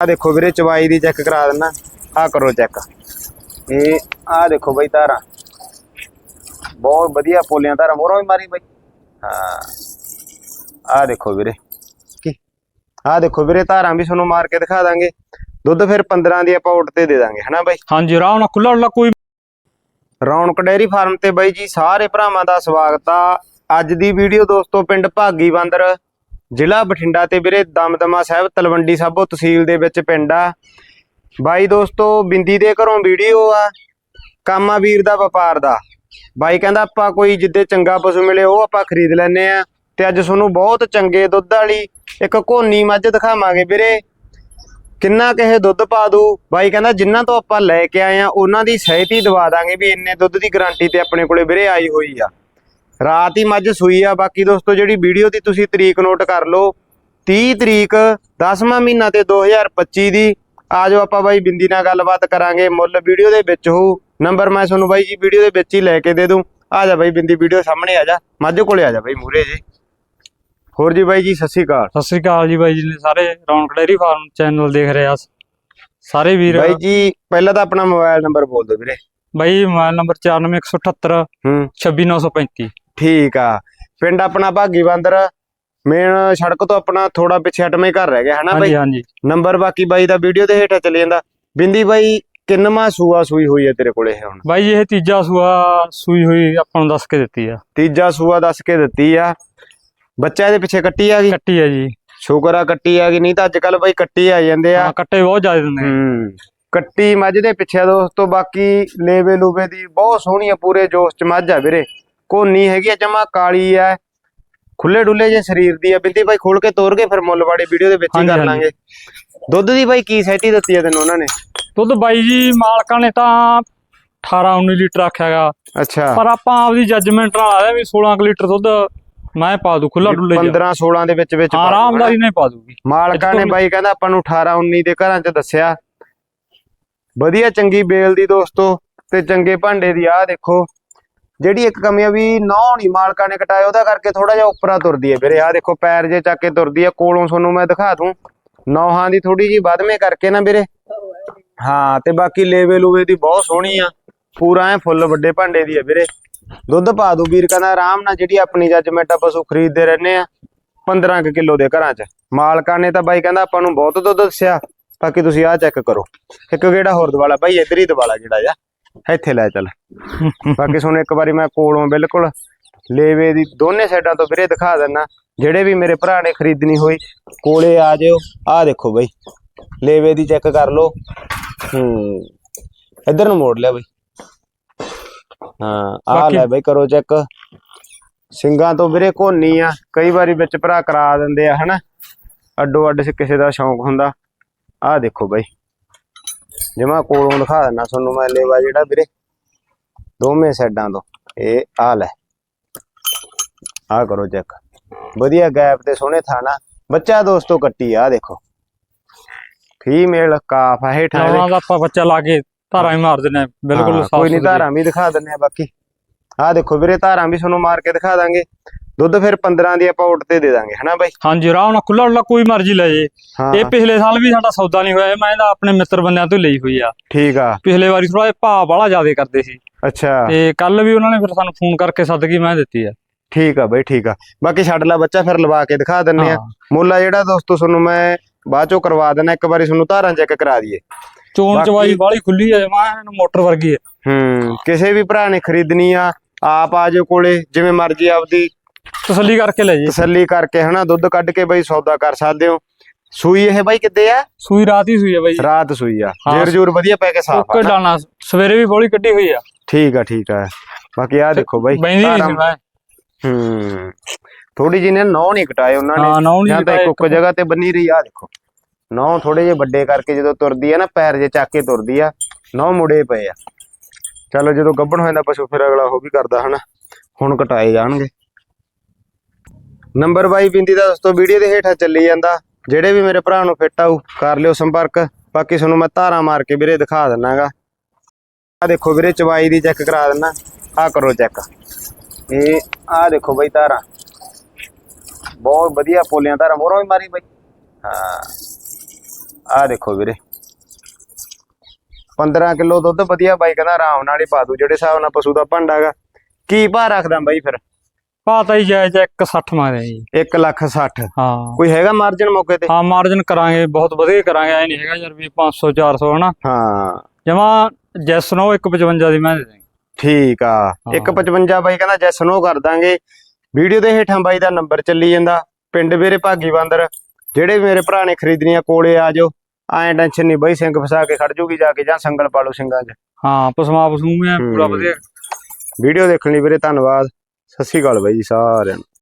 ਆ ਦੇਖੋ ਵੀਰੇ ਚਵਾਈ ਦੀ ਚੈੱਕ ਕਰਾ ਦਿੰਨਾ ਆ ਕਰੋ ਚੈੱਕ ਇਹ ਆ ਦੇਖੋ ਬਈ ਧਾਰਾਂ। ਬਹੁਤ ਵਧੀਆ ਪੋਲੀਆਂ ਧਾਰਾਂ ਮੋਰੋਂ ਵੀ ਮਾਰੀ ਬਈ। ਹਾਂ। ਆ ਦੇਖੋ ਵੀਰੇ। ਕੀ? ਆ ਦੇਖੋ ਵੀਰੇ ਧਾਰਾਂ ਵੀ ਤੁਹਾਨੂੰ ਮਾਰ ਕੇ ਦਿਖਾ ਦਾਂਗੇ। ਦੁੱਧ ਫਿਰ 15 ਦੀ ਆਪਾਂ ਉੱਟ ਤੇ ਦੇ ਦਾਂਗੇ ਹਨਾ ਬਾਈ? ਹਾਂਜੀ ਆਰਾਮ ਨਾਲ ਖੁੱਲਾ ਡੁੱਲਾ ਕੋਈ ਰੌਣਕ ਡੇਅਰੀ ਫਾਰਮ ਤੇ ਬਾਈ ਜੀ ਸਾਰੇ ਭਰਾਵਾਂ ਦਾ ਸਵਾਗਤ ਆ। ਅੱਜ ਦੀ ਵੀਡੀਓ ਦੋਸਤੋ ਪਿੰਡ ਭਾਗੀ ਬੰਦਰ ਜ਼ਿਲ੍ਹਾ ਬਠਿੰਡਾ ਤੇ ਵੀਰੇ ਦਮਦਮਾ ਸਾਹਿਬ, ਤਲਵੰਡੀ ਸਾਬੋ ਤਹਿਸੀਲ ਦੇ ਵਿੱਚ ਪਿੰਡ ਆ। ਬਾਈ ਦੋਸਤੋ, ਬਿੰਦੀ ਦੇ ਘਰੋਂ ਵੀਡੀਓ ਆ, ਕਾਮਾ ਵੀਰ ਦਾ ਵਪਾਰ ਦਾ। ਬਾਈ ਕਹਿੰਦਾ, ਆਪਾਂ ਕੋਈ ਜਿੱਦੇ ਚੰਗਾ ਪਸ਼ੂ ਮਿਲੇ, ਉਹ ਆਪਾਂ ਖਰੀਦ ਲੈਨੇ ਆ। ਤੇ ਅੱਜ ਤੁਹਾਨੂੰ ਬਹੁਤ ਚੰਗੇ ਦੁੱਧ ਵਾਲੀ ਇੱਕ ਘੋਨੀ ਮੱਝ ਦਿਖਾਵਾਂਗੇ ਵੀਰੇ। ਕਿੰਨਾ ਕਹੇ ਦੁੱਧ ਪਾ ਦੂ ਬਾਈ ਕਹਿੰਦਾ, ਜਿੰਨਾ ਤੋਂ ਆਪਾਂ ਲੈ ਕੇ ਆਏ ਆ, ਉਹਨਾਂ ਦੀ ਸਹਿਤੀ ਦਵਾ ਦਾਂਗੇ ਵੀ ਇੰਨੇ ਦੁੱਧ ਦੀ ਗਾਰੰਟੀ ਤੇ ਆਪਣੇ ਕੋਲੇ ਵੀਰੇ ਆਈ ਹੋਈ ਆ। ਰਾਤ ਹੀ ਮੱਝ ਸੂਈ ਆ। ਬਾਕੀ ਦੋਸਤੋ ਜਿਹੜੀ ਵੀਡੀਓ ਦੀ ਤੁਸੀਂ ਤਰੀਕ ਨੋਟ ਕਰ ਲਓ 30 ਤਰੀਕ 10ਵਾਂ ਮਹੀਨਾ ਤੇ 2025 ਦੀ। ਆਜੋ ਆਪਾਂ ਬਾਈ ਬਿੰਦੀ ਨਾਲ ਗੱਲਬਾਤ ਕਰਾਂਗੇ। ਮੁੱਲ ਵੀਡੀਓ ਦੇ ਵਿੱਚ ਹੋਊ। ਨੰਬਰ ਮੈਂ ਤੁਹਾਨੂੰ ਬਾਈ ਜੀ ਵੀਡੀਓ ਦੇ ਵਿੱਚ ਹੀ ਲੈ ਕੇ ਦੇ ਦੂੰ। ਆ ਜਾ ਬਾਈ ਬਿੰਦੀ ਵੀਡੀਓ ਸਾਹਮਣੇ ਆ ਜਾ। ਮੱਝ ਕੋਲੇ ਆ ਜਾ ਬਾਈ ਮੂਰੇ ਜੀ। ਹੋਰ ਜੀ ਬਾਈ ਜੀ ਸਤਿ ਸ਼੍ਰੀ ਅਕਾਲ। ਸਤਿ ਸ੍ਰੀ ਅਕਾਲ ਜੀ ਬਾਈ ਜੀ ਸਾਰੇ ਰੌਣਕ ਡੇਅਰੀ ਫਾਰਮ ਚੈਨਲ ਦੇਖ ਰਹੇ ਆ ਸਾਰੇ ਵੀਰ। ਬਾਈ ਜੀ ਪਹਿਲਾਂ ਤਾਂ ਆਪਣਾ ਮੋਬਾਈਲ ਨੰਬਰ ਬੋਲ ਦਿਓ ਵੀਰੇ। ਬਾਈ ਮੋਬਾਈਲ ਨੰਬਰ 94178 ਹੂੰ। 26935 ਠੀਕ ਆ। ਪਿੰਡ ਆਪਣਾ ਭਾਗੀ ਬੰਦਰ ਮੇਨ ਸੜਕ ਤੋਂ ਆਪਣਾ ਥੋੜਾ ਪਿੱਛੇ ਹਟਵੇਂ ਘਰ ਰਹਿ ਗਿਆ ਹਨਾ ਹਾਂਜੀ ਬਾਈ? ਹਾਂਜੀ ਨੰਬਰ ਬਾਕੀ ਬਾਈ ਦਾ ਵੀਡੀਓ ਦੇ ਹੇਠਾਂ ਚੱਲੀ ਜਾਂਦਾ। ਬਿੰਦੀ ਬਾਈ ਕਿੰਨਵਾਂ ਸੂਆ ਸੂਈ ਹੋਈ ਹੈ ਤੇਰੇ ਕੋਲੇ ਇਹ ਹੁਣ? ਬਾਈ ਇਹ ਤੀਜਾ ਸੂਆ ਸੂਈ ਹੋਈ ਆਪਾਂ ਨੂੰ ਦੱਸ ਕੇ ਦਿੱਤੀ ਆ। ਤੀਜਾ ਸੂਆ ਦੱਸ ਕੇ ਦਿੱਤੀ ਆ। ਬੱਚਾ ਇਹਦੇ ਪਿੱਛੇ ਕੱਟੀ ਆ ਗਈ? ਕੱਟੀ ਆ ਜੀ। ਸ਼ੁਕਰ ਆ ਕੱਟੀ ਆ ਗਈ। ਨਹੀਂ ਤਾਂ ਅੱਜ ਕੱਲ ਬਾਈ ਕੱਟੀ ਆ ਜਾਂਦੇ ਆ। ਹਾਂ ਕੱਟੇ ਬਹੁਤ ਜ਼ਿਆਦਾ ਦਿੰਦੇ ਆ। ਹੂੰ। ਕੱਟੀ ਮੱਝ ਦੇ ਪਿੱਛੇ ਦੋਸਤੋ ਬਾਕੀ ਲੇਵੇ ਲੂਵੇ ਦੀ ਬਹੁਤ ਸੋਹਣੀ ਆ ਪੂਰੇ ਜੋਸ਼ ਚ ਮੱਝ ਆ ਵੀਰੇ। ਕੋਨੀ ਹੈਗੀ ਆ ਜਮਾ ਕਾਲੀ ਆ। ਖੁੱਲੇ ਡੁੱਲੇ ਜੇ ਸਰੀਰ ਦੀ ਆ। ਬਿੰਦੀ ਬਾਈ ਖੋਲ ਕੇ ਤੋਰ ਕੇ ਫਿਰ ਮੁੱਲ ਵਾਲੀ ਵੀਡੀਓ ਦੇ ਵਿੱਚ ਹੀ ਹਾਂਜੀ, ਕਰ ਹਾਂਜੀ। ਲਾਂਗੇ। ਦੁੱਧ ਦੀ ਬਾਈ ਕੀ ਸੈਟੀ ਦਿੱਤੀ ਆ ਤੈਨੂੰ ਉਹਨਾਂ ਨੇ? ਦੁੱਧ ਬਾਈ ਜੀ ਮਾਲਕਾਂ ਨੇ ਤਾਂ 18 19 ਲੀਟਰ ਆਖਿਆਗਾ ਅੱਛਾ। ਪਰ ਆਪਾਂ ਆਪਦੀ ਜੱਜਮੈਂਟ ਨਾਲ ਆਇਆ ਵੀ 16 ਕੁ ਲੀਟਰ ਦੁੱਧ ਮੈਂ ਪਾ ਦੂ ਖੁੱਲਾ ਡੁੱਲੇ 15 16 ਦੇ ਵਿੱਚ ਵਿੱਚ ਪਾ। ਆਰਾਮਦਾਰੀ ਨਾਲ ਹੀ ਪਾ ਦੂਗੀ। ਮਾਲਕਾਂ ਨੇ ਬਾਈ ਕਹਿੰਦਾ ਆਪਾਂ ਨੂੰ 18 19 ਦੇ ਘਰਾਂ 'ਚ ਦੱਸਿਆ। ਵਧੀਆ ਚੰਗੀ ਬੇਲ ਦੀ ਦੋਸਤੋ ਤੇ ਚੰਗੇ ਭਾਂਡੇ ਦੀ ਆਹ ਦੇਖੋ। ਜਿਹੜੀ ਇੱਕ ਕਮੀ ਆ ਵੀ ਨੌ ਮਾਲਕਾਂ ਨੇ ਕਟਾਇਆ, ਉਹਦਾ ਕਰਕੇ ਥੋੜਾ ਜਿਹਾ ਉੱਪਰਾਂ ਤੁਰਦੀ ਹੈ ਵੀਰੇ। ਆਹ ਦੇਖੋ, ਪੈਰ ਜੇ ਚੱਕ ਕੇ ਤੁਰਦੀ ਹੈ ਕੋਲੋਂ ਤੁਹਾਨੂੰ ਮੈਂ ਦਿਖਾ ਦੂੰ। ਨੌਹਾਂ ਦੀ ਥੋੜੀ ਜੀ ਵੱਧਵੇਂ ਕਰਕੇ ਨਾ ਵੀਰੇ। ਹਾਂ, ਤੇ ਬਾਕੀ ਲੇਵੇ ਲੂਵੇ ਦੀ ਬਹੁਤ ਸੋਹਣੀ ਆ। ਪੂਰਾ ਐ ਫੁੱਲ ਵੱਡੇ ਭਾਂਡੇ ਦੀ ਆ ਵੀਰੇ। ਦੁੱਧ ਪਾ ਦੂ ਵੀਰ, ਕਹਿੰਦਾ ਆਰਾਮ ਨਾਲ ਜਿਹੜੀ ਆਪਣੀ ਜੱਜਮੈਂਟ ਆ ਪਸ਼ੂ ਖਰੀਦਦੇ ਰਹਿੰਦੇ ਆ 15 ਕੁ ਕਿਲੋ ਦੇ ਘਰਾਂ 'ਚ। ਮਾਲਕਾਂ ਨੇ ਤਾਂ ਬਾਈ ਕਹਿੰਦਾ ਆਪਾਂ ਨੂੰ ਬਹੁਤ ਦੁੱਧ ਦੱਸਿਆ। ਬਾਕੀ ਤੁਸੀਂ ਆਹ ਚੈੱਕ ਕਰੋ। ਇੱਕ ਗੇੜਾ ਹੋਰ ਦਵਾਲਾ ਬਾਈ ਇੱਧਰ ਹੀ ਦਵਾਲਾ ਜਿਹੜਾ ਆ। ਇੱਥੇ ਲੈ ਚੱਲ। ਬਾਕੀ ਤੁਹਾਨੂੰ ਇੱਕ ਵਾਰੀ ਮੈਂ ਕੋਲੋਂ ਬਿਲਕੁਲ ਲੇਵੇ ਦੀ ਦੋਨੇ ਸਾਈਡਾਂ ਤੋਂ ਵੀਰੇ ਦਿਖਾ ਦਿੰਨਾ। ਜਿਹੜੇ ਵੀ ਮੇਰੇ ਭਰਾ ਨੇ ਖਰੀਦਣੀ ਹੋਈ ਕੋਲੇ ਆ ਜਿਓ। ਆਹ ਦੇਖੋ ਬਾਈ ਲੇਵੇ ਦੀ ਚੈੱਕ ਕਰ ਲਓ। ਹੂੰ ਇੱਧਰ ਨੂੰ ਮੋੜ ਲਿਆ ਬਾਈ। ਹਾਂ ਆਹ ਲੈ ਬਾਈ ਕਰੋ ਚੈੱਕ। ਸਿੰਘਾਂ ਤੋਂ ਵੀਰੇ ਕੋਨੀ ਆ ਕਈ ਵਾਰੀ ਵਿੱਚ ਭਰਾ ਕਰਾ ਦਿੰਦੇ ਆ ਹਨਾ? ਅੱਡੋ ਅੱਡ ਕਿਸੇ ਦਾ ਸ਼ੌਂਕ ਹੁੰਦਾ। ਆਹ ਦੇਖੋ ਬਾਈ। ਜਿਵੇਂ ਕੋਲੋਂ ਦਿਖਾ ਦਿੰਨਾ ਤੁਹਾਨੂੰ ਮੈਂ ਲੇਵਾ ਜਿਹੜਾ ਵੀਰੇ। ਦੋਵੇਂ ਸਾਈਡਾਂ ਤੋਂ। ਇਹ ਆ ਲੈ। ਆਹ ਕਰੋ ਚੈੱਕ ਵਧੀਆ ਗੈਪ ਤੇ ਸੋਹਣੇ ਥਾਣਾ ਬੱਚਾ ਦੋਸਤੋ ਕੱਟੀ ਆ ਦੇਖੋ। ਫੀਮੇਲ ਕਾਫ ਆ ਹੇਠਾਂ ਦਾ ਆਪਾਂ ਬੱਚਾ ਲਾ ਕੇ ਧਾਰਾਂ ਹੀ ਮਾਰ ਆ ਬਿਲਕੁਲ ਸਾਫ਼ ਕੋਈ ਨਹੀਂ। ਧਾਰਾਂ ਵੀ ਦਿਖਾ ਦਿੰਨੇ ਆ ਬਾਕੀ। ਆਹ ਦੇਖੋ ਵੀਰੇ ਧਾਰਾਂ ਵੀ ਤੁਹਾਨੂੰ ਮਾਰ ਕੇ ਦਿਖਾ ਦਾਂਗੇ। ਦੁੱਧ ਫਿਰ 15 ਦੀ ਆਪਾਂ ਉੱਟ ਤੇ ਦੇ ਦਾਂਗੇ ਹਨਾ ਬਾਈ? ਹਾਂਜੀ ਆਰਾਮ ਨਾਲ ਖੁੱਲਾ ਡੁੱਲਾ ਕੋਈ ਮਰਜ਼ੀ ਲੈ ਜੇ। ਇਹ ਪਿਛਲੇ ਸਾਲ ਵੀ ਸਾਡਾ ਸੌਦਾ ਨਹੀਂ ਹੋਇਆ ਮੈਂ ਇਹਦਾ ਆਪਣੇ ਮਿੱਤਰ ਬੰਦਿਆਂ ਤੋਂ ਲਈ ਹੋਈ ਆ। ਠੀਕ ਆ। ਪਿਛਲੇ ਵਾਰੀ ਥੋੜਾ ਭਾਅ ਬਾਹਲਾ ਜ਼ਿਆਦਾ ਕਰਦੇ ਸੀ। ਅੱਛਾ। ਤੇ ਕੱਲ ਵੀ ਉਹਨਾਂ ਨੇ ਫਿਰ ਸਾਨੂੰ ਫੋਨ ਕਰਕੇ ਸੱਦਗੀ ਮੈਂ ਦਿੱਤੀ ਆ। ਠੀਕ ਆ ਬਾਈ ਠੀਕ ਆ। ਬਾਕੀ ਛੱਡ ਲੈ ਬੱਚਾ ਫਿਰ ਲਵਾ ਕੇ ਦਿਖਾ ਦਿੰਨੇ ਆ। ਮੁੱਲਾ ਜਿਹੜਾ ਦੋਸਤੋ ਤੁਹਾਨੂੰ ਮੈਂ ਬਾਅਦ ਚੋਂ ਕਰਵਾ ਦੇਣਾ ਇੱਕ ਵਾਰੀ ਤੁਹਾਨੂੰ ਧਾਰਾਂ ਚੈੱਕ ਕਰਾ ਦਈਏ। ਚੋਣ ਚਵਾਈ ਬਾਹਲੀ ਖੁੱਲੀ ਆ ਜਮਾ ਮੋਟਰ ਵਰਗੀ ਆ। ਹੂੰ ਕਿਸੇ ਵੀ ਭਰਾ ਨੇ ਖਰੀਦਣੀ ਆ ਆਪ ਆ ਜਾਓ ਕੋਲੇ ਜਿਵੇਂ ਮਰਜ਼ੀ ਆਪਦੀ ਤਸੱਲੀ ਕਰਕੇ ਲੈ ਜੇ। ਤਸੱਲੀ ਕਰਕੇ ਹਨਾ ਦੁੱਧ ਕੱਢ ਕੇ ਬਈ ਸੌਦਾ ਕਰ ਸਕਦੇ ਹੋ। ਸੂਈ ਇਹ ਬਾਈ ਕਿੱਦੇ ਆ? ਸੂਈ ਰਾਤ ਹੀ ਸੂਈ ਆ ਬਾਈ। ਰਾਤ ਸੂਈ ਆ। ਜੇਰ ਜੂਰ ਵਧੀਆ ਪੈ ਕੇ ਸਾਫ਼ ਓਕੇ ਆ ਨਾ। ਡਾਣਾ ਸਵੇਰੇ ਵੀ ਬੋਲੀ ਕੱਢੀ ਹੋਈ ਆ। ਠੀਕ ਆ ਠੀਕ ਆ। ਬਾਕੀ ਆ ਦੇਖੋ ਬਾਈ ਬੈਂਦੀ ਨਹੀਂ ਸੀ ਮੈਂ ਹੂੰ। ਥੋੜੀ ਜਿਹੀ ਨੇ ਨੌ ਨਹੀਂ ਕਟਾਏ ਉਹਨਾਂ ਹਾਂ ਨੇ ਜਾਂ ਤਾਂ ਇੱਕ ਉੱਕ ਜਗ੍ਹਾ ਤੇ ਬੰਨੀ ਰਹੀ ਆ ਦੇਖੋ। ਨੌ ਥੋੜੇ ਜਿਹੇ ਵੱਡੇ ਕਰਕੇ ਜਦੋਂ ਤੁਰਦੀ ਆ ਨਾ ਪੈਰ ਜੇ ਚੱਕ ਕੇ ਤੁਰਦੀ ਆ ਨੌ ਮੁੜੇ ਪਏ ਆ। ਚਲੋ ਜਦੋਂ ਗੱਭਣ ਹੋ ਜਾਂਦਾ ਪਸ਼ੂ ਫਿਰ ਅਗਲਾ ਉਹ ਵੀ ਕਰਦਾ ਹਨਾ। ਹੁਣ ਕਟਾਏ ਜਾਣਗੇ। ਨੰਬਰ ਬਾਈ ਬਿੰਦੀ ਦਾ ਦੋਸਤੋ, ਵੀਡੀਓ ਦੇ ਹੇਠਾਂ ਚੱਲੀ ਜਾਂਦਾ। ਜਿਹੜੇ ਵੀ ਮੇਰੇ ਭਰਾ ਨੂੰ ਫਿੱਟ ਆਊ, ਕਰ ਲਿਓ ਸੰਪਰਕ। ਬਾਕੀ ਤੁਹਾਨੂੰ ਮੈਂ ਧਾਰਾ ਮਾਰ ਕੇ ਵੀਰੇ ਦਿਖਾ ਦਿੰਨਾਗਾ। ਆ ਦੇਖੋ ਵੀਰੇ ਚਵਾਈ ਦੀ ਚੈੱਕ ਕਰਾ ਦਿੰਨਾ। ਆ ਕਰੋ ਚੈੱਕ ਇਹ ਆ ਦੇਖੋ ਬਾਈ ਧਾਰਾ। ਬਹੁਤ ਵਧੀਆ ਪੋਲੀਆਂ ਧਾਰਾ ਮੋਰੋਂ ਵੀ ਮਾਰੀ ਬਾਈ। ਹਾਂ। ਆਹ ਦੇਖੋ ਵੀਰੇ। 15 ਕਿਲੋ ਦੁੱਧ ਵਧੀਆ ਬਾਈ ਕਹਿੰਦਾ ਆਰਾਮ ਨਾਲ ਹੀ ਪਾ ਦੂ ਜਿਹੜੇ ਹਿਸਾਬ ਨਾਲ ਪਸ਼ੂ ਦਾ ਭਾਂਡਾਗਾ ਕੀ ਭਾਅ ਰੱਖਦਾ ਬਾਈ ਫਿਰ? ਪਾਤਾ ਹੀ ਜਾਇਜ਼ 160 ਮੰਗਦੇ ਆ ਜੀ। 1 ਲੱਖ 60 ਹਾਂ। ਕੋਈ ਹੈਗਾ ਮਾਰਜਨ ਮੌਕੇ ਤੇ? ਹਾਂ ਮਾਰਜਨ ਕਰਾਂਗੇ ਬਹੁਤ ਵਧੀਆ ਕਰਾਂਗੇ ਐ ਨਹੀਂ ਹੈਗਾ ਯਾਰ ਵੀ 500 400 ਹਨਾ। ਹਾਂ। ਜਮਾ ਜੈਸ ਨੋ 155 ਦੀ ਮੈਂ ਦੇ ਦਾਂਗੇ ਠੀਕ ਆ। 155 ਬਾਈ ਕਹਿੰਦਾ ਜੈਸ ਨੋ ਕਰ ਦਾਂਗੇ। ਵੀਡੀਓ ਦੇ ਹੇਠਾਂ ਬਾਈ ਦਾ ਨੰਬਰ ਚੱਲੀ ਜਾਂਦਾ। ਪਿੰਡ ਵੀਰੇ ਭਾਗੀ ਬੰਦਰ ਜਿਹੜੇ ਵੀ ਮੇਰੇ ਭਰਾ ਨੇ ਖਰੀਦਣੀਆਂ ਕੋਲੇ ਆ ਜਾਓ। ਐਂ ਟੈਨਸ਼ਨ ਨਹੀਂ ਬਾਈ ਸਿੰਘ ਫਸਾ ਕੇ ਖੜ ਜੂਗੀ ਜਾ ਕੇ ਜਾਂ ਸੰਗਲ ਪਾ ਲਓ ਸਿੰਘਾਂ 'ਚ। ਹਾਂ ਪਸਮਾ ਪਸੂ ਮੈਂ ਪੂਰਾ। ਵਧੀਆ। ਵੀਡੀਓ ਦੇਖਣ ਲਈ ਵੀਰੇ ਧੰਨਵਾਦ। ਸਤਿ ਸ਼੍ਰੀ ਅਕਾਲ ਬਾਈ ਜੀ ਸਾਰਿਆਂ ਨੂੰ।